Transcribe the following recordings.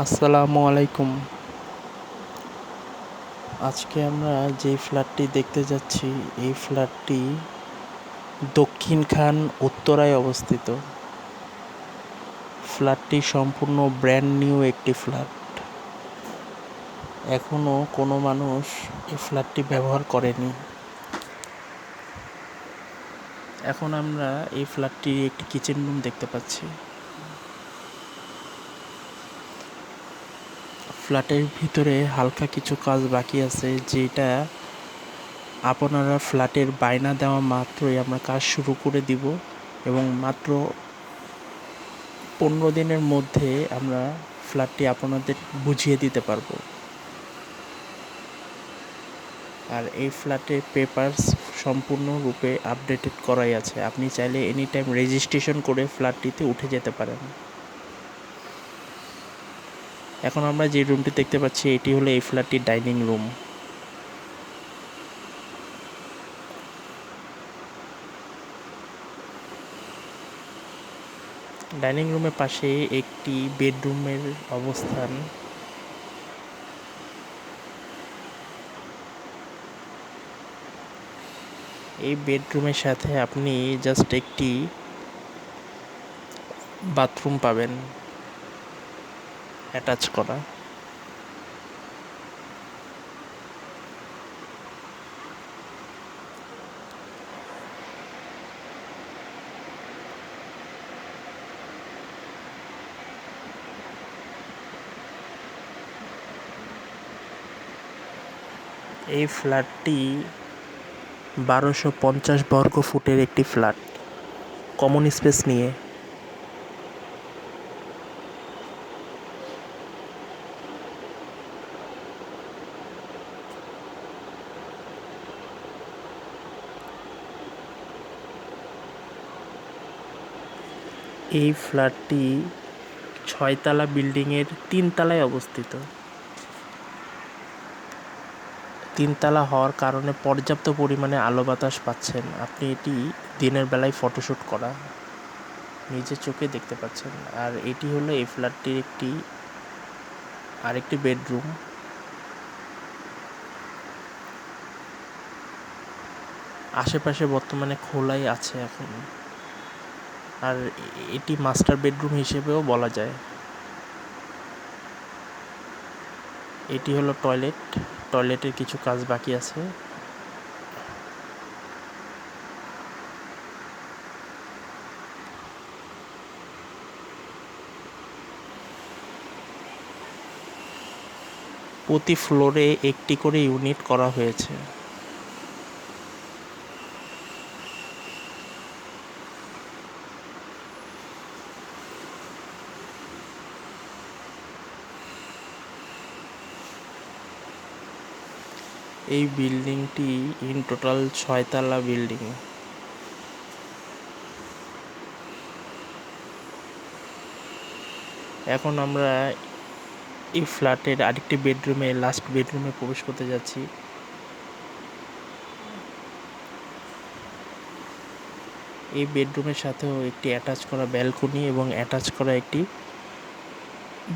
আসসালামু আলাইকুম। আজকে আমরা যে ফ্ল্যাটটি দেখতে যাচ্ছি, এই ফ্ল্যাটটি দক্ষিণ খান উত্তরায় অবস্থিত। ফ্ল্যাটটি সম্পূর্ণ ব্র্যান্ড নিউ একটি ফ্ল্যাট। এখনও কোনো মানুষ এই ফ্ল্যাটটি ব্যবহার করেনি। এখন আমরা এই ফ্ল্যাটটির একটি কিচেন রুম দেখতে পাচ্ছি। ফ্ল্যাটের ভিতরে হালকা কিছু কাজ বাকি আছে, যেটা আপনারা ফ্ল্যাটের বায়না দেওয়া মাত্রই আমরা কাজ শুরু করে দিব এবং মাত্র পনেরো দিনের মধ্যে আমরা ফ্ল্যাটটি আপনাদের বুঝিয়ে দিতে পারব। আর এই ফ্ল্যাটের পেপারস সম্পূর্ণরূপে আপডেটেড করাই আছে। আপনি চাইলে এনি টাইম রেজিস্ট্রেশন করে ফ্ল্যাটটিতে উঠে যেতে পারেন। এখন আমরা যে রুমটি দেখতে পাচ্ছি, এটি হলো এই ফ্ল্যাটটির ডাইনিং রুম ডাইনিং রুমের পাশে একটি বেডরুমের অবস্থান। এই বেডরুমের সাথে আপনি জাস্ট একটি বাথরুম পাবেন। অ্যাটাচ করা। এই ফ্ল্যাটটি বারোশো পঞ্চাশ বর্গ ফুটের একটি ফ্ল্যাট। কমন স্পেস নিয়ে এই ফ্ল্যাটটি ছয়তলা বিল্ডিংয়ের তিনতলায় অবস্থিত। তিনতলা হওয়ার কারণে পর্যাপ্ত পরিমাণে আলো বাতাস পাচ্ছেন। আপনি এটি দিনের বেলায় ফটোশ্যুট করা নিজের চোখে দেখতে পাচ্ছেন। আর এটি হলো এই ফ্ল্যাটটির একটি, আরেকটি বেডরুম। আশেপাশে বর্তমানে খোলাই আছে এখন। আর এটি মাস্টার বেডরুম হিসেবেও বলা যায়। এটি হলো টয়লেট। টয়লেটের কিছু কাজ বাকি আছে। প্রতি ফ্লোরে একটি করে ইউনিট করা হয়েছে। এই বিল্ডিংটি ইন টোটাল ছয়তলা বিল্ডিং। এখন আমরা এই ফ্ল্যাটের আরেকটি বেডরুমে, লাস্ট বেডরুমে প্রবেশ করতে যাচ্ছি। এই বেডরুমের সাথেও একটি অ্যাটাচ করা ব্যালকনি এবং অ্যাটাচ করা একটি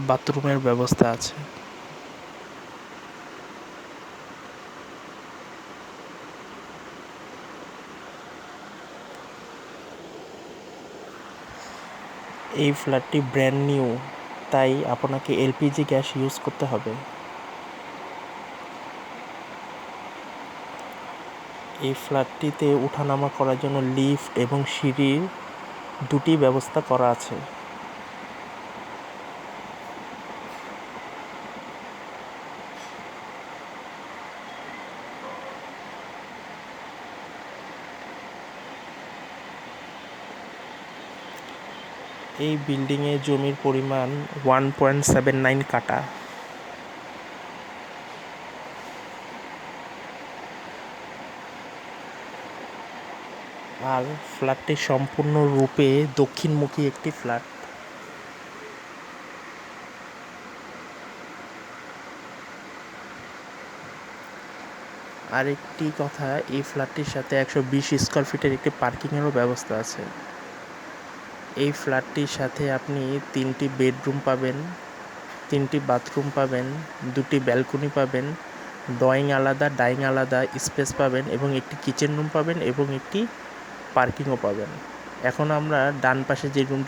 বাথরুমের ব্যবস্থা আছে। এই ফ্ল্যাটটি ব্র্যান্ড নিউ, তাই আপনাকে এলপিজি গ্যাস ইউজ করতে হবে। এই ফ্ল্যাটটিতে উঠানামা করার জন্য লিফট এবং সিঁড়ির দুটি ব্যবস্থা করা আছে। এই বিল্ডিংয়ে জমির পরিমাণ ওয়ান পয়েন্ট সেভেন নাইন কাটা আর ফ্ল্যাটটি সম্পূর্ণরূপে দক্ষিণমুখী একটি ফ্ল্যাট। আরেকটি কথা, এই ফ্ল্যাটটির সাথে একশো বিশ স্কোয়ার ফিটের একটি পার্কিংয়েরও ব্যবস্থা আছে। এই ফ্ল্যাটটির সাথে আপনি তিনটি বেডরুম পাবেন, তিনটি বাথরুম পাবেন, দুটি ব্যালকনি পাবেন, ড্রয়িং আলাদা ডাইং আলাদা স্পেস পাবেন এবং একটি কিচেন রুম পাবেন এবং একটি পার্কিংও পাবেন। এখন আমরা ডান পাশে যে রুম